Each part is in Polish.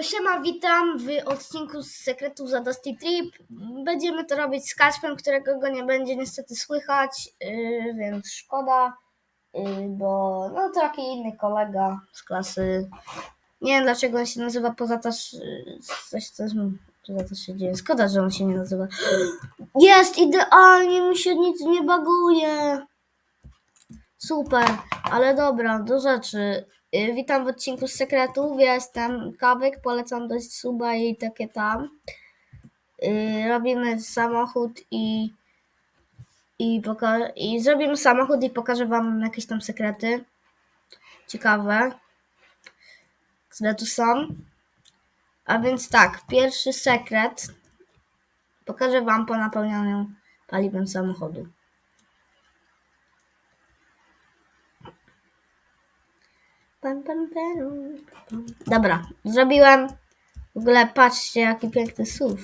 Siema, witam w odcinku z sekretów za Dusty Trip. Będziemy to robić z Kacprem, którego go nie będzie niestety słychać, yy, więc szkoda, yy, bo no taki inny kolega z klasy. Nie wiem dlaczego on się nazywa poza to, yy, coś co poza to się dzieje. Szkoda, że on się nie nazywa. Jest idealnie, mi się nic nie baguje. Super, ale dobra, do rzeczy. Y, Witam w odcinku z sekretów. Ja jestem Kawek, polecam dość suba i takie tam. Y, Robimy samochód i, i, poka- i zrobimy samochód i pokażę wam jakieś tam sekrety ciekawe, które tu są. A więc tak, pierwszy sekret pokażę wam po napełnianiu paliwem samochodu. Pam, pam, pam. Dobra, zrobiłem. W ogóle patrzcie, jaki piękny SUV.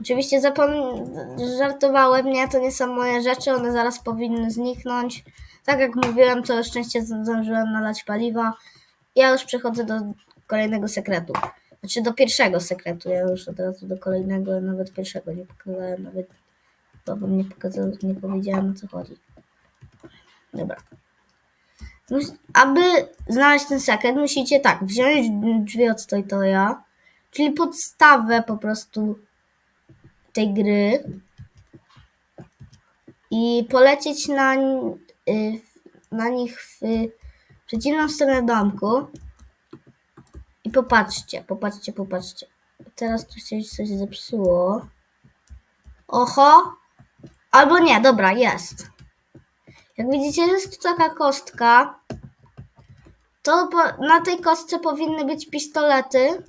Oczywiście zapom- żartowałem, nie, to nie są moje rzeczy, one zaraz powinny zniknąć. Tak jak mówiłem, to szczęście zdążyłem nalać paliwa. Ja już przechodzę do kolejnego sekretu. Znaczy do pierwszego sekretu, ja już od razu do kolejnego, nawet pierwszego nie pokazałem, nawet bo wam nie pokazałem, nie powiedziałem o co chodzi. Dobra. Aby znaleźć ten sekret, musicie tak, wziąć drzwi od Toy Toya, czyli podstawę po prostu tej gry i polecieć na, y, na nich w przeciwną stronę domku i popatrzcie, popatrzcie, popatrzcie. Teraz tu się coś zepsuło. Oho! Albo nie, dobra, jest. Jak widzicie, jest tu taka kostka. To na tej kostce powinny być pistolety.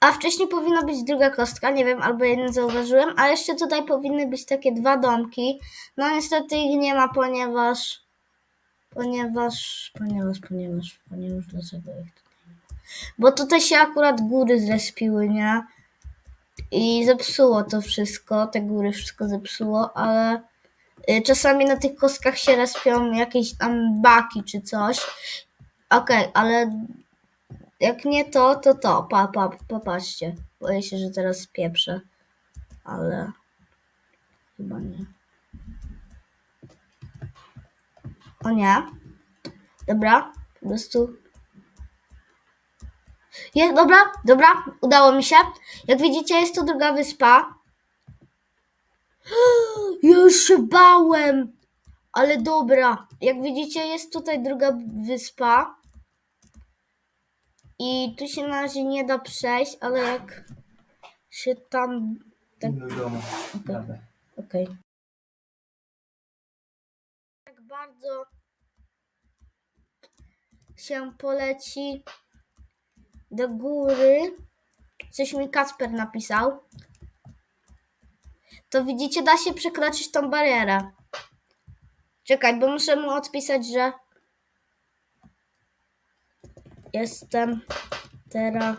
A wcześniej powinna być druga kostka, nie wiem, albo jeden zauważyłem, a jeszcze tutaj powinny być takie dwa domki. No niestety ich nie ma, ponieważ. Ponieważ. Ponieważ, ponieważ, ponieważ, dlaczego ich tutaj nie ma? Bo tutaj się akurat góry zrespiły, nie? I zepsuło to wszystko, te góry wszystko zepsuło, ale. Y, Czasami na tych kostkach się respią jakieś tam baki czy coś. Okej, ale jak nie to, to to. Pa, pa, popatrzcie. Boję się, że teraz pieprzę. Ale chyba nie. O nie. Dobra, po prostu. Jest, dobra, dobra, udało mi się. Jak widzicie, jest to druga wyspa. Ja już się bałem. Ale dobra, jak widzicie, jest tutaj druga wyspa. I tu się na razie nie da przejść, ale jak się tam. Tak, Do domu. Dobra. okej. Tak bardzo się poleci do góry. Coś mi Kasper napisał. To widzicie, da się przekroczyć tą barierę. Czekaj, bo muszę mu odpisać, że jestem teraz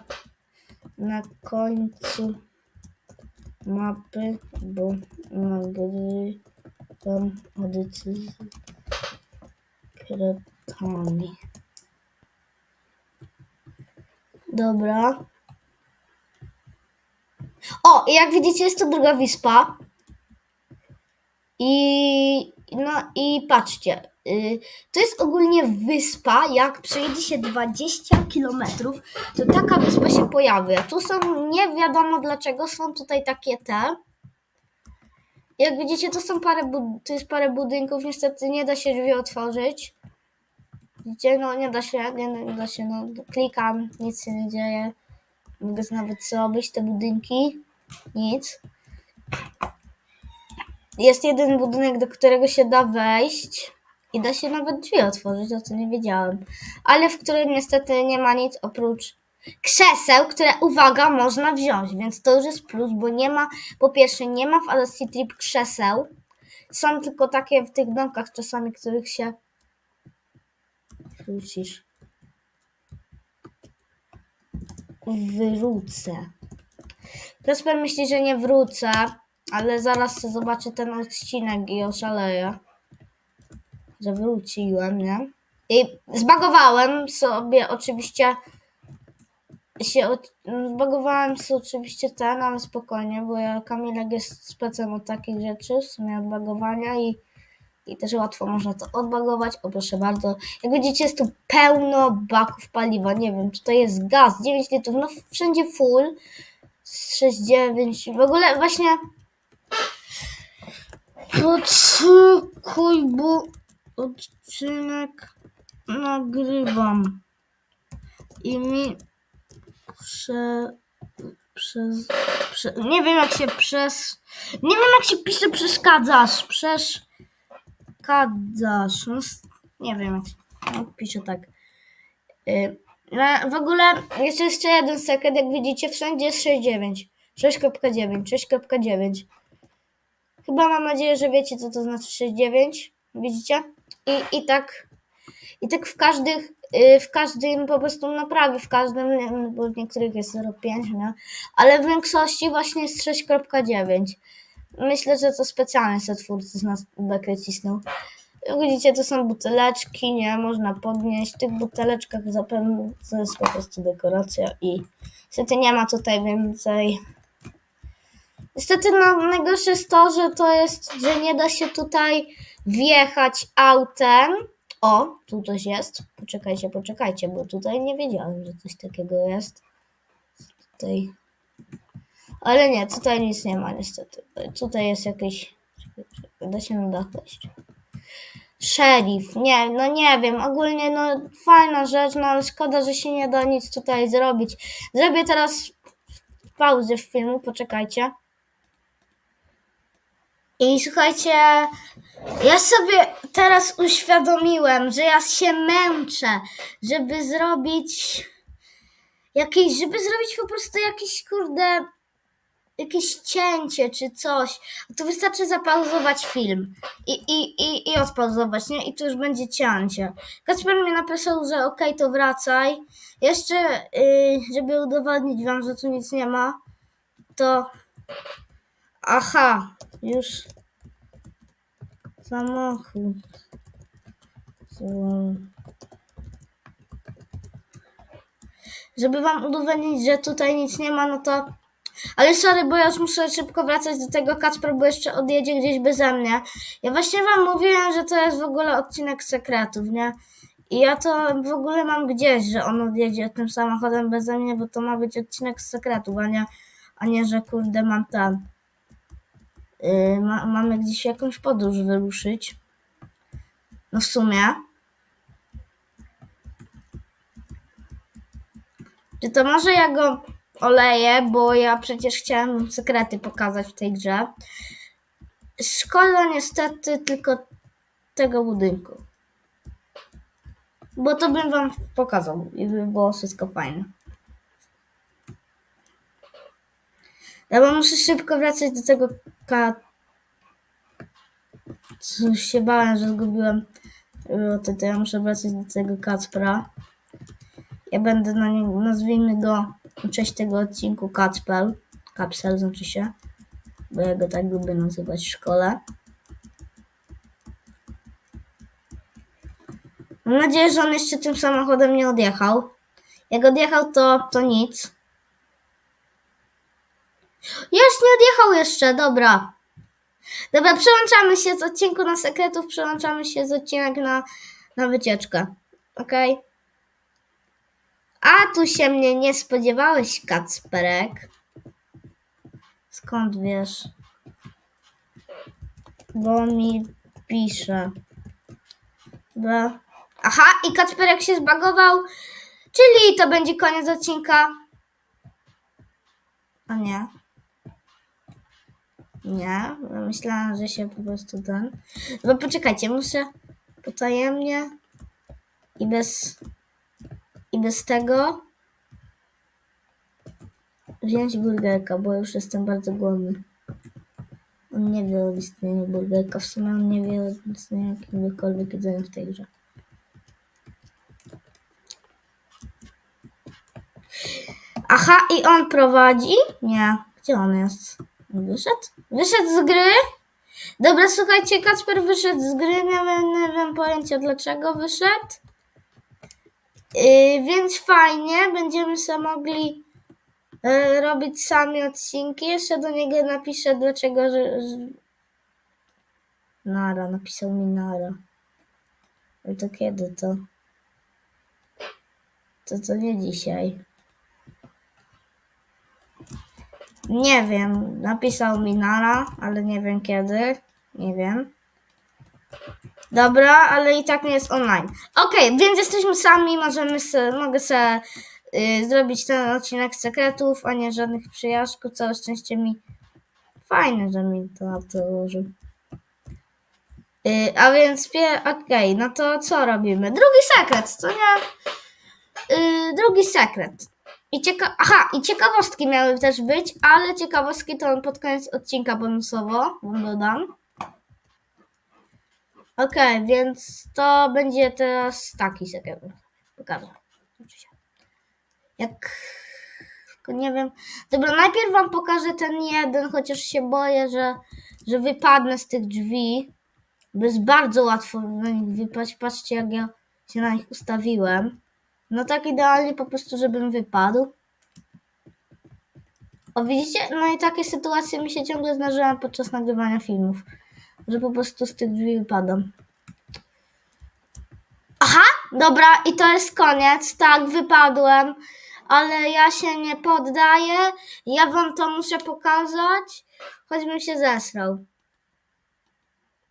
na końcu mapy, bo nagrywam audycję z kretami. Dobra. O, jak widzicie, jest to druga wyspa. I no i patrzcie, y, to jest ogólnie wyspa. Jak przejedzie się 20 km, to taka wyspa się pojawia. Tu są, nie wiadomo dlaczego, są tutaj takie te. Jak widzicie, to są parę, to jest parę budynków. Niestety nie da się drzwi otworzyć. Widzicie, no nie da się, nie, nie da się, no klikam, nic się nie dzieje. Mogę nawet zrobić te budynki. Nic. Jest jeden budynek, do którego się da wejść i da się nawet drzwi otworzyć, o co nie wiedziałem. Ale w którym niestety nie ma nic oprócz krzeseł, które, uwaga, można wziąć, więc to już jest plus, bo nie ma, po pierwsze, nie ma w Audacity Trip krzeseł. Są tylko takie w tych domkach czasami, których się wrócisz. Wrócę. Prosper myśli, że nie wrócę, ale zaraz zobaczę ten odcinek i oszaleję, że wróciłem, nie? I zbagowałem sobie oczywiście się od- zbagowałem sobie oczywiście ten, ale spokojnie, bo ja Kamilek jest specem od takich rzeczy, w sumie od bagowania i, i też łatwo można to odbagować. O proszę bardzo. Jak widzicie jest tu pełno baków paliwa, nie wiem, tutaj jest gaz, 9 litrów, no wszędzie full. 6,9. W ogóle właśnie poczekuj, bo odcinek nagrywam i mi prze, przez, prze, nie wiem jak się przez, nie wiem jak się pisze przeszkadzasz, przeszkadzasz, no, nie wiem jak się no, pisze tak. Y, no, w ogóle jest jeszcze jeden sekret, jak widzicie wszędzie jest 6,9, 6.9, 6.9. Chyba mam nadzieję, że wiecie co to znaczy 6,9, widzicie? I, i tak i tak w każdych, y, w każdym po prostu naprawie, w każdym, bo w niektórych jest 0,5, nie? ale w większości właśnie jest 6.9. Myślę, że to specjalnie se twórcy z nas bekę Widzicie, to są buteleczki, nie? Można podnieść. W tych buteleczkach zapewne to jest po prostu dekoracja i niestety nie ma tutaj więcej. Niestety no, najgorsze jest to, że to jest, że nie da się tutaj wjechać autem. O, tu coś jest. Poczekajcie, poczekajcie, bo tutaj nie wiedziałem, że coś takiego jest. Tutaj. Ale nie, tutaj nic nie ma niestety. Tutaj jest jakieś. Da się na dach. Szerif, nie, no nie wiem, ogólnie no fajna rzecz, no ale szkoda, że się nie da nic tutaj zrobić. Zrobię teraz pauzę w filmu, poczekajcie. I słuchajcie, ja sobie teraz uświadomiłem, że ja się męczę, żeby zrobić jakieś, żeby zrobić po prostu jakieś kurde, jakieś cięcie czy coś. To wystarczy zapauzować film i, i, i, i odpauzować, nie? I to już będzie cięcie. Kacper mi napisał, że okej, to wracaj. Jeszcze, yy, żeby udowodnić wam, że tu nic nie ma, to aha, już samochód. Żeby wam udowodnić, że tutaj nic nie ma, no to. Ale sorry, bo ja już muszę szybko wracać do tego Kacper, bo jeszcze odjedzie gdzieś beze mnie. Ja właśnie wam mówiłem, że to jest w ogóle odcinek sekretów, nie? I ja to w ogóle mam gdzieś, że on odjedzie tym samochodem beze mnie, bo to ma być odcinek sekretów, a nie, a nie że kurde mam tam. Yy, ma, mamy gdzieś jakąś podróż wyruszyć. No w sumie. Czy to może ja go oleję, bo ja przecież chciałem sekrety pokazać w tej grze. Szkoda niestety tylko tego budynku. Bo to bym wam pokazał i by było wszystko fajne. Ja bo muszę szybko wracać do tego ka... Coś się bałem, że zgubiłem o, to, to ja muszę wracać do tego Kacpra. Ja będę na niego, nazwijmy go w cześć tego odcinku Kacpel. Kapsel znaczy się, bo ja go tak lubię nazywać w szkole. Mam nadzieję, że on jeszcze tym samochodem nie odjechał. Jak odjechał, to, to nic. Jest, nie odjechał jeszcze, dobra. Dobra, przełączamy się z odcinku na sekretów, przełączamy się z odcinek na, na wycieczkę. Okej? A tu się mnie nie spodziewałeś, Kacperek. Skąd wiesz? Bo mi pisze. Bo... Aha, i Kacperek się zbagował, czyli to będzie koniec odcinka. A nie. Nie, myślałam, że się po prostu ten. No poczekajcie, muszę potajemnie i bez i bez tego wziąć burgerka, bo już jestem bardzo głodny. On nie wie o istnieniu burgerka, w sumie on nie wie o istnieniu jakiegokolwiek jedzenia w tej grze. Aha, i on prowadzi? Nie. Gdzie on jest? Wyszedł? Wyszedł z gry? Dobra, słuchajcie, Kacper wyszedł z gry, nie wiem, nie wiem pojęcia dlaczego wyszedł. Yy, więc fajnie, będziemy sobie mogli yy, robić sami odcinki. Jeszcze do niego napiszę, dlaczego. Że, że... Nara, napisał mi Nara. Ale to kiedy to? To to nie dzisiaj. Nie wiem, napisał mi Nara, ale nie wiem kiedy. Nie wiem. Dobra, ale i tak nie jest online. Okej, więc jesteśmy sami, możemy se, mogę sobie y, zrobić ten odcinek sekretów, a nie żadnych przyjaźków. Całe szczęście mi fajne, że mi to na to ułożył. Y, a więc, pie... okej, no to co robimy? Drugi sekret, co nie? Y, drugi sekret. I cieka... Aha, i ciekawostki miały też być, ale ciekawostki to pod koniec odcinka bonusowo wam dodam. Okej, więc to będzie teraz taki sekret. Pokażę. Jak. Tylko nie wiem. Dobra, najpierw wam pokażę ten jeden, chociaż się boję, że, że wypadnę z tych drzwi. Bo jest bardzo łatwo na nich wypaść. Patrzcie, jak ja się na nich ustawiłem. No tak idealnie po prostu, żebym wypadł. O widzicie? No i takie sytuacje mi się ciągle zdarzają podczas nagrywania filmów. Że po prostu z tych drzwi wypadam. Aha, dobra, i to jest koniec. Tak, wypadłem, ale ja się nie poddaję. Ja wam to muszę pokazać, choćbym się zesrał.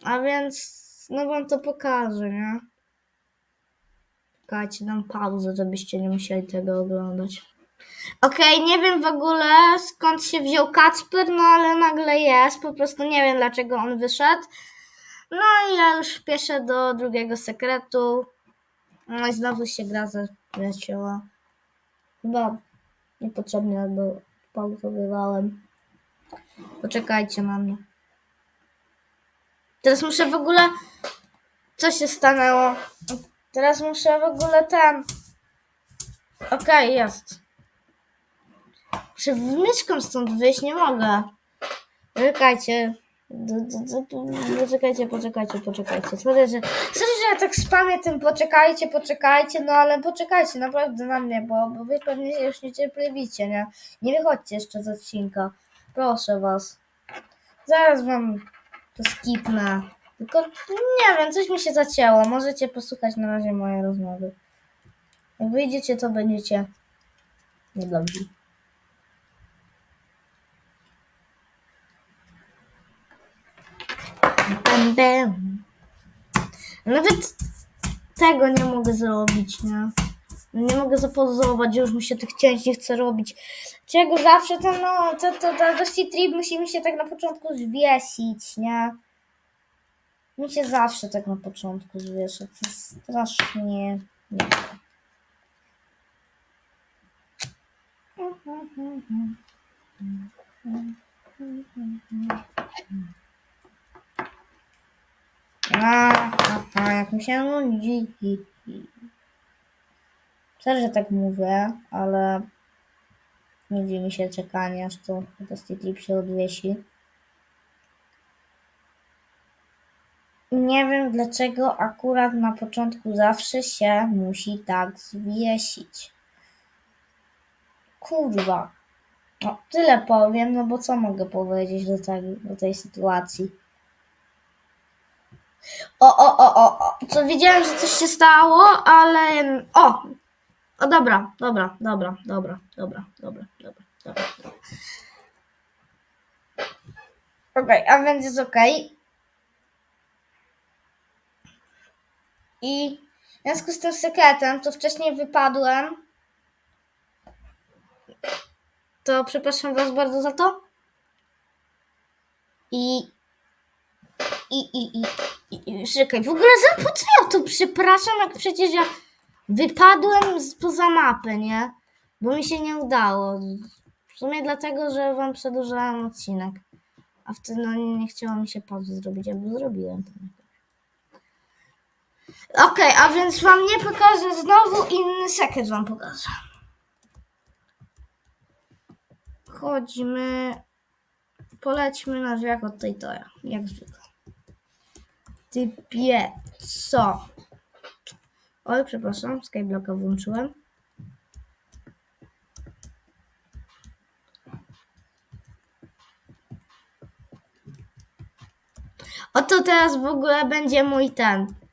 A więc, no wam to pokażę, nie? Czekajcie, dam pauzę, żebyście nie musieli tego oglądać. Okej, nie wiem w ogóle skąd się wziął Kacper, no ale nagle jest. Po prostu nie wiem dlaczego on wyszedł. No i ja już pieszę do drugiego sekretu. No i znowu się gra zacięła. Chyba niepotrzebnie, albo pauzowywałem. Poczekajcie na mnie. Teraz muszę w ogóle... Co się stanęło? Teraz muszę w ogóle ten... Okej, jest. Muszę myszką stąd wyjść, nie mogę. Czekajcie. Poczekajcie, poczekajcie, poczekajcie. Sorry, że, że ja tak spamię tym poczekajcie, poczekajcie, no ale poczekajcie naprawdę na mnie, bo, bo wy pewnie się już niecierpliwicie, nie? Nie wychodźcie jeszcze z odcinka. Proszę was. Zaraz wam to skipnę. Tylko nie wiem, coś mi się zacięło. Możecie posłuchać na razie mojej rozmowy. Jak wyjdziecie, to będziecie niedobrzy. Nawet tego nie mogę zrobić, nie? Nie mogę zapozować, już mi się tych cięć nie chce robić. Czego zawsze to, no, to, to, to Dusty Trip musi się tak na początku zwiesić, nie? Mi się zawsze tak na początku zwiesza. To jest strasznie... Nie. A, aha, jak mi się nudzi. Sorry, że tak mówię, ale nudzi mi się czekanie, aż to Dusty Trip się odwiesi. Nie wiem dlaczego akurat na początku zawsze się musi tak zwiesić. Kurwa. No, tyle powiem, no bo co mogę powiedzieć do, tej, do tej sytuacji? O, o, o, o, o, co widziałem, że coś się stało, ale... O! O, dobra, dobra, dobra, dobra, dobra, dobra, dobra, dobra. Okej, a więc jest okej. I w związku z tym sekretem, to wcześniej wypadłem. To przepraszam Was bardzo za to. I. I, i, i, i, i czekaj, w ogóle za po co ja to przepraszam, jak przecież ja wypadłem z, poza mapę, nie? Bo mi się nie udało. W sumie dlatego, że Wam przedłużałem odcinek. A wtedy no, nie chciało mi się pauzy zrobić, albo zrobiłem to. Okej, a więc wam nie pokażę znowu inny sekret wam pokażę. Chodźmy. Polećmy na drzwiach od tej toja, jak zwykle. Typie, co? Oj, przepraszam, Skyblocka włączyłem. Oto teraz w ogóle będzie mój ten.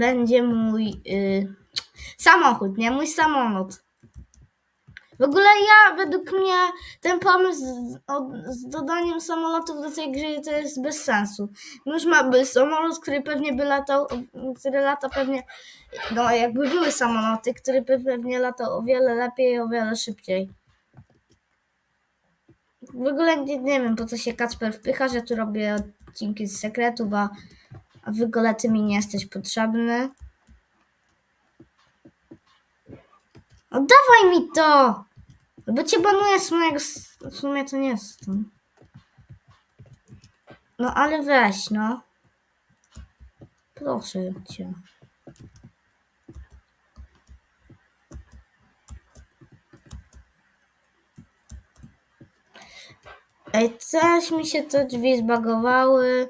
Będzie mój y, samochód, nie? Mój samolot. W ogóle ja, według mnie, ten pomysł z, z dodaniem samolotów do tej gry to jest bez sensu. Już ma by samolot, który pewnie by latał, który lata pewnie, no jakby były samoloty, który by pewnie latał o wiele lepiej o wiele szybciej. W ogóle nie, nie wiem, po co się Kacper wpycha, że tu robię odcinki z sekretów, a, a w ogóle ty mi nie jesteś potrzebny. Oddawaj mi to! Bo cię banuję z mojego... W sumie to nie jest to. No ale weź, no. Proszę cię. Ej, coś mi się te drzwi zbagowały.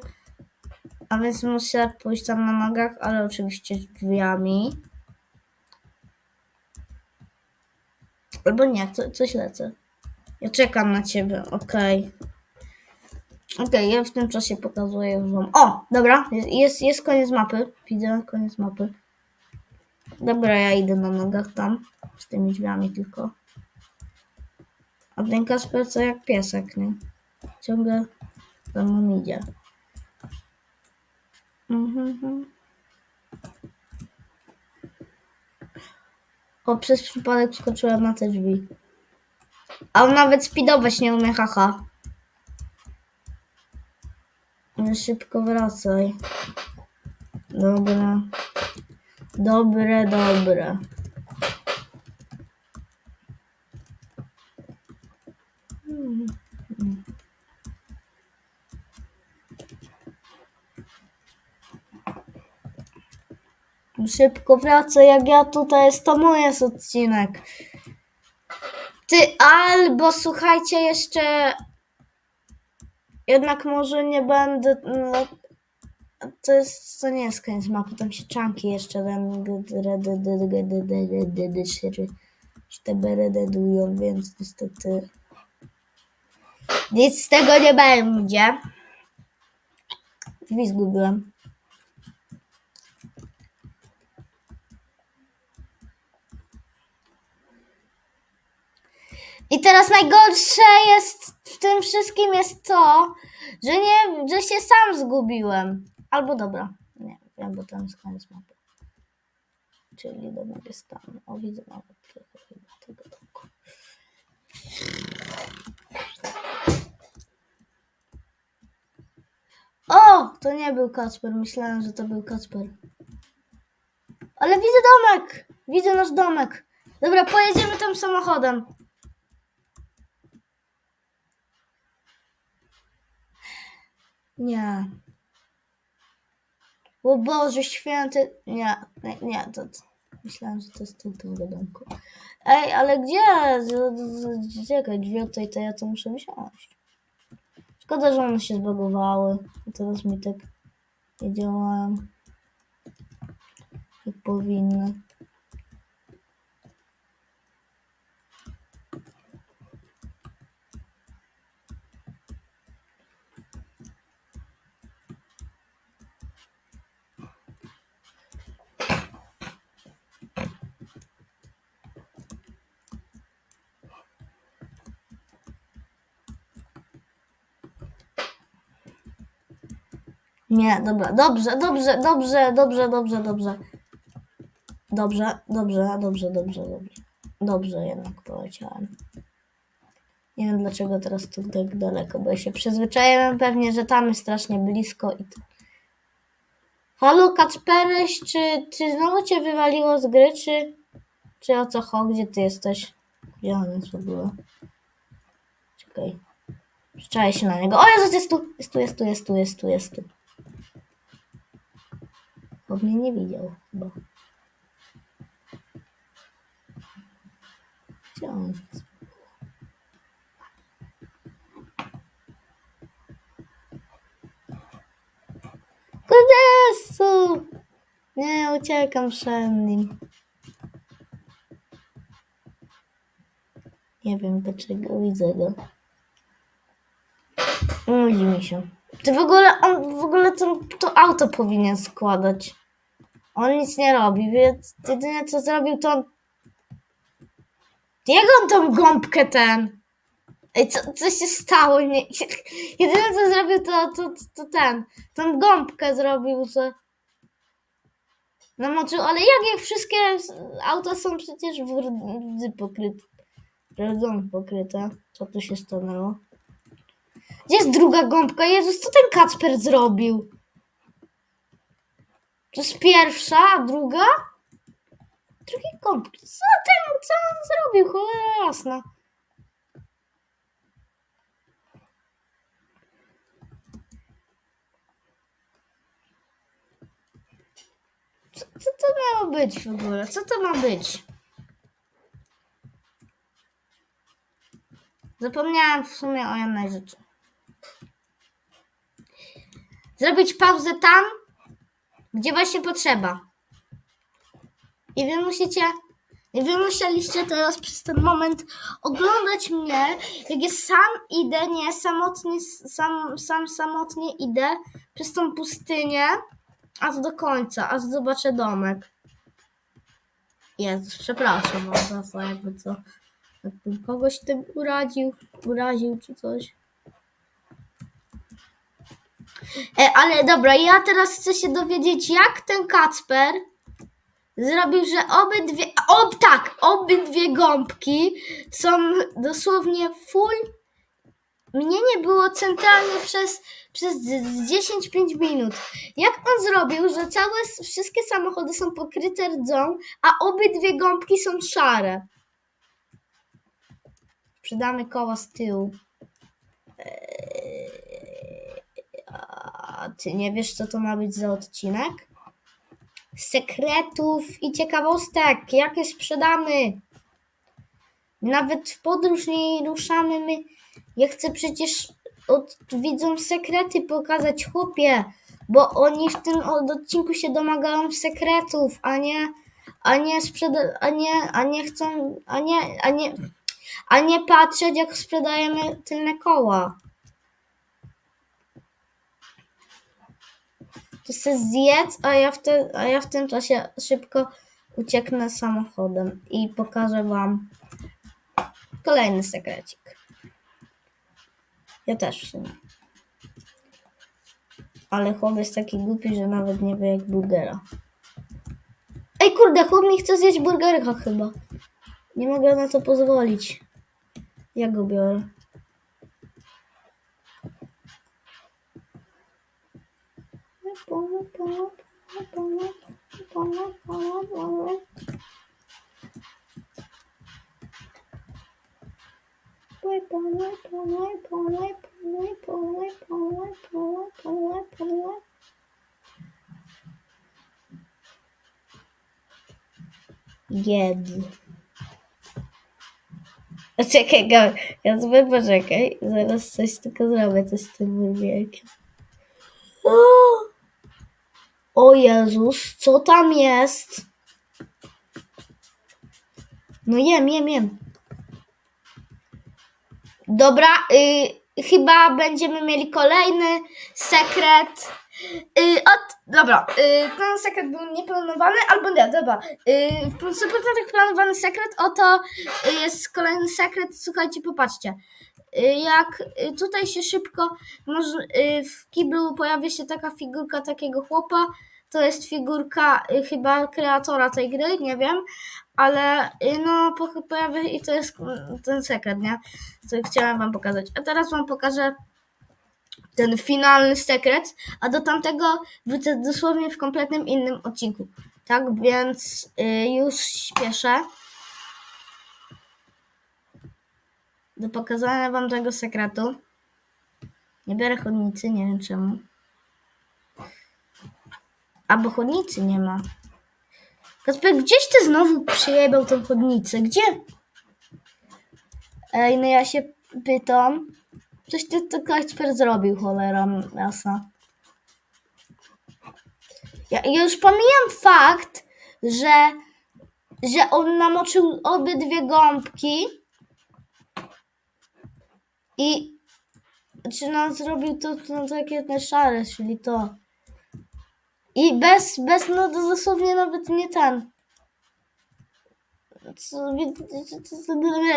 A więc muszę pójść tam na nogach, ale oczywiście z drzwiami. Albo nie, co, coś lecę. Ja czekam na ciebie, okej. Okej, ja w tym czasie pokazuję wam. O, dobra, jest, jest, jest koniec mapy. Widzę koniec mapy. Dobra, ja idę na nogach tam. Z tymi drzwiami tylko. A ten Kasper co jak piesek, nie? Ciągle za mną idzie. Mhm. O, przez przypadek skoczyłem na te drzwi. A on nawet speedować nie umie, haha. No szybko wracaj. Dobra. Dobre, dobre. Szybko wracaj, jak ja tutaj jest, to mój jest odcinek. Ty, albo słuchajcie jeszcze. Jednak może nie będę. No, to jest. To nie jest koniec mapy, tam się czanki jeszcze rededują, więc niestety. Nic z tego nie będzie. Drzwi zgubiłem. I teraz najgorsze jest w tym wszystkim jest to, że nie, że się sam zgubiłem. Albo dobra, nie wiem, bo tam jest koniec mapy. Czyli domek jest tam. O, widzę nawet chyba tego domku. O, to nie był Kacper. Myślałem, że to był Kacper. Ale widzę domek! Widzę nasz domek. Dobra, pojedziemy tam samochodem. Nie. O Boże święty. Nie, nie, nie to, to. Że to jest tego domku. Ej, ale gdzie? Czekaj, drzwi od tej, to ja to muszę wziąć. Szkoda, że one się zbagowały. A teraz mi tak nie działają. Jak powinny. Nie, dobra, dobrze, dobrze, dobrze, dobrze, dobrze, dobrze. Dobrze, dobrze, dobrze, dobrze, dobrze. Dobrze jednak poleciałem. Nie wiem dlaczego teraz tu tak daleko, bo ja się przyzwyczaiłem pewnie, że tam jest strasznie blisko i to... Halo Kacperyś, czy, czy znowu cię wywaliło z gry, czy, czy o co chodzi? Gdzie ty jesteś? Gdzie on jest w ogóle? Czekaj. Przyczaję się na niego. O Jezus, jest tu, jest tu, jest tu, jest tu, jest tu, jest tu. Bo mnie nie widział chyba. Gdzie on! Nie, uciekam przed nim. Nie wiem dlaczego widzę go. Nudzi mi się. Ty w ogóle, on w ogóle to, to auto powinien składać. On nic nie robi, więc jedyne co zrobił to on... Jak on tą gąbkę ten? Ej, co, co się stało? Nie, jedyne co zrobił to, to, to ten. Tą gąbkę zrobił, co... Namoczył, ale jak, jak wszystkie auta są przecież w rdzy pokryte. Rdzą pokryte. Co tu się stanęło? Gdzie jest druga gąbka? Jezus, co ten Kacper zrobił? To jest pierwsza, druga? Drugie gąbki. Co ten, co on zrobił? Cholera jasna. Co, co to miało być w ogóle? Co to ma być? Zapomniałam w sumie o jednej rzeczy. Zrobić pauzę tam, gdzie właśnie potrzeba. I wy musicie, i wy musieliście teraz przez ten moment oglądać mnie, jak ja sam idę, nie, samotnie, sam, sam samotnie idę przez tą pustynię, aż do końca, aż zobaczę domek. Jezus, przepraszam za to, jakby co, jakbym kogoś tym uraził, uraził czy coś. E, ale dobra, ja teraz chcę się dowiedzieć, jak ten Kacper zrobił, że obydwie, ob, tak, obydwie gąbki są dosłownie full. Mnie nie było centralnie przez, przez 10-5 minut. Jak on zrobił, że całe, wszystkie samochody są pokryte rdzą, a obydwie gąbki są szare? Przydamy koła z tyłu. A ty nie wiesz, co to ma być za odcinek? Sekretów i ciekawostek, jakie sprzedamy. Nawet w podróż nie ruszamy my. Ja chcę przecież od widzom sekrety pokazać chłopie, bo oni w tym od- odcinku się domagają sekretów, a nie, a nie sprzeda, a nie, a nie chcą, a nie, a nie, a nie patrzeć jak sprzedajemy tylne koła. To se zjedz, a ja, w te, a ja w tym czasie szybko ucieknę samochodem i pokażę wam kolejny sekrecik. Ja też w sumie. Ale chłop jest taki głupi, że nawet nie wie jak burgera. Ej kurde, chłop mi chce zjeść burgerka chyba. Nie mogę na to pozwolić. Ja go biorę. Jedl. Czekaj, sobie poczekaj. Zaraz coś tylko zrobię, coś z tym burgerkiem. O! Jezus, co tam jest? No jem, jem, jem. Dobra, y, chyba będziemy mieli kolejny sekret. Y, od, dobra, y, ten sekret był nieplanowany, albo nie, dobra. Y, w 100% planowany sekret, oto y, jest kolejny sekret, słuchajcie, popatrzcie. Y, jak tutaj się szybko, może, w kiblu pojawia się taka figurka takiego chłopa, to jest figurka y, chyba kreatora tej gry, nie wiem, ale y, no po- pojawia i to jest mm, ten sekret, nie? Co chciałem wam pokazać. A teraz wam pokażę ten finalny sekret, a do tamtego wrócę dosłownie w kompletnym innym odcinku. Tak, więc y, już śpieszę do pokazania wam tego sekretu. Nie biorę chodnicy, nie wiem czemu. Albo chodnicy nie ma. Kasper, gdzieś ty znowu przyjebał tą chodnicę? Gdzie? Ej, no ja się pytam. Coś ty to Kasper zrobił, cholera jasna. Ja, ja już pomijam fakt, że, że on namoczył obydwie gąbki i czy no, zrobił to no, takie te szare, czyli to. I bez, bez no dosłownie nawet nie ten. Co, nie,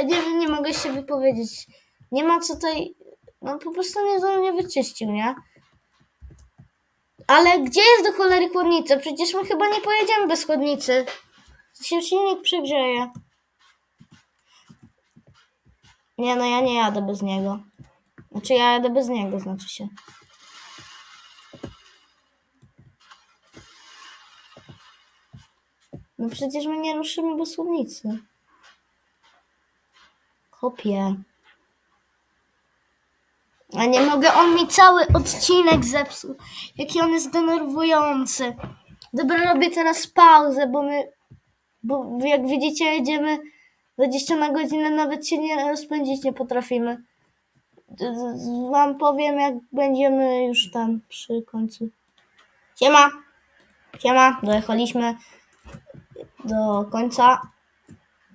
nie, nie mogę się wypowiedzieć. Nie ma co tutaj. No po prostu nie, to nie wyczyścił, nie? Ale gdzie jest do cholery chłodnica? Przecież my chyba nie pojedziemy bez chłodnicy. Się silnik przegrzeje. Nie no, ja nie jadę bez niego. Znaczy ja jadę bez niego, znaczy się. No przecież my nie ruszymy bez chłodnicy. Kopie. A nie mogę, on mi cały odcinek zepsuł. Jaki on jest denerwujący. Dobra, robię teraz pauzę, bo my, bo jak widzicie, jedziemy 20 na godzinę, nawet się nie rozpędzić nie potrafimy. Wam powiem, jak będziemy już tam przy końcu. Siema! Siema, dojechaliśmy do końca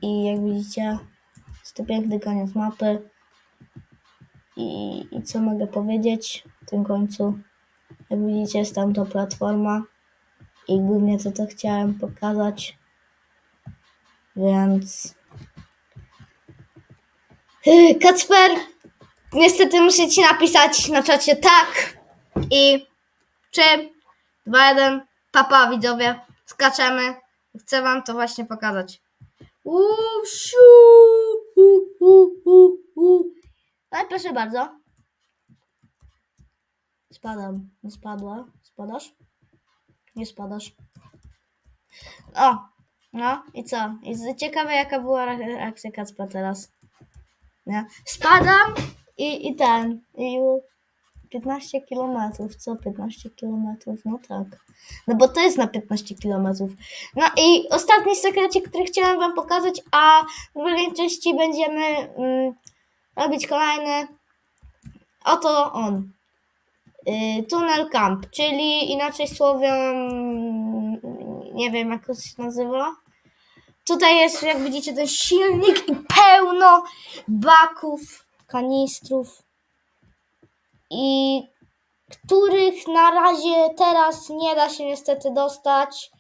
i jak widzicie, jest to piękny koniec mapy. I, I co mogę powiedzieć w tym końcu? Jak widzicie, jest tam to platforma i głównie to to chciałem pokazać. Więc. Yy, Kacper, niestety muszę ci napisać na czacie tak. I 3, 2, 1, papa widzowie, skaczemy. Chcę wam to właśnie pokazać. Uuu, siu, u, u, u, u. Ale proszę bardzo. Spadam. Nie spadła. Spadasz? Nie spadasz. O! No i co? I ciekawe jaka była re- reakcja Kacpa teraz. Spadam i, i ten. I 15 kilometrów. Co 15 kilometrów? No tak. No bo to jest na 15 kilometrów. No i ostatni sekrecik, który chciałem wam pokazać, a w drugiej części będziemy mm, robić kolejny. Oto on. Y, Tunnel Camp, czyli inaczej słowem, nie wiem jak to się nazywa. Tutaj jest, jak widzicie, ten silnik i pełno baków, kanistrów, i których na razie teraz nie da się niestety dostać.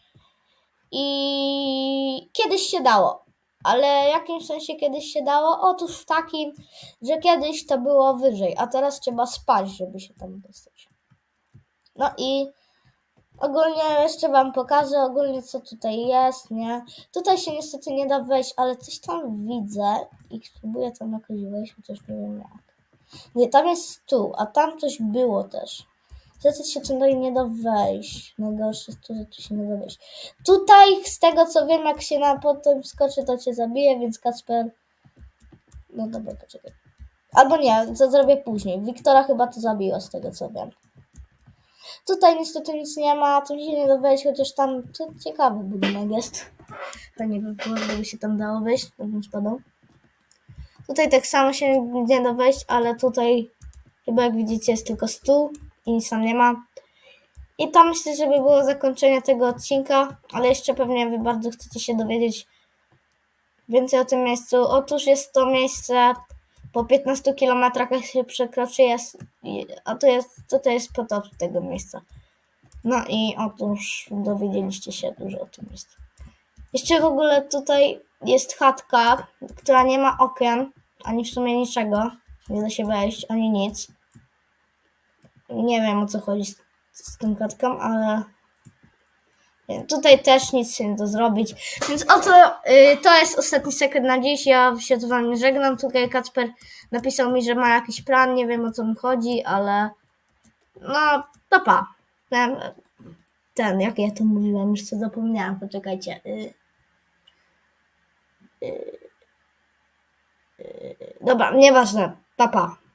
I kiedyś się dało. Ale w jakim sensie kiedyś się dało? Otóż w takim, że kiedyś to było wyżej, a teraz trzeba spać, żeby się tam dostać. No i ogólnie jeszcze Wam pokażę ogólnie co tutaj jest, nie? Tutaj się niestety nie da wejść, ale coś tam widzę i spróbuję tam jakoś wejść, chociaż nie wiem jak. Nie, tam jest stół, a tam coś było też. Niestety się tutaj nie da wejść. Najgorsze jest to, że tu się nie da wejść. Tutaj, z tego co wiem, jak się na potem skoczy, to cię zabije, więc Kacper... No dobra, poczekaj. Albo nie, to zrobię później. Wiktora chyba to zabiła, z tego co wiem. Tutaj niestety nic nie ma, tu się nie da wejść, chociaż tam to ciekawy budynek jest. Fajnie by było, gdyby się tam dało wejść, to bym spadał. Tutaj tak samo się nie da wejść, ale tutaj chyba jak widzicie jest tylko stół i nic tam nie ma. I to myślę, że by było zakończenie tego odcinka, ale jeszcze pewnie wy bardzo chcecie się dowiedzieć więcej o tym miejscu. Otóż jest to miejsce po 15 kilometrach, jak się przekroczy, jest, a to jest, to jest potop tego miejsca. No i otóż dowiedzieliście się dużo o tym miejscu. Jeszcze w ogóle tutaj jest chatka, która nie ma okien, ani w sumie niczego. Nie da się wejść, ani nic. Nie wiem o co chodzi z, z tą chatką, ale tutaj też nic się nie da zrobić. Więc oto y, to jest ostatni sekret na dziś. Ja się z wami żegnam. Tutaj Kacper napisał mi, że ma jakiś plan. Nie wiem o co mu chodzi, ale no to pa. Ten, ten jak ja to mówiłem, już co zapomniałam. Poczekajcie. Y, Dobra, nieważne. Papa. Pa.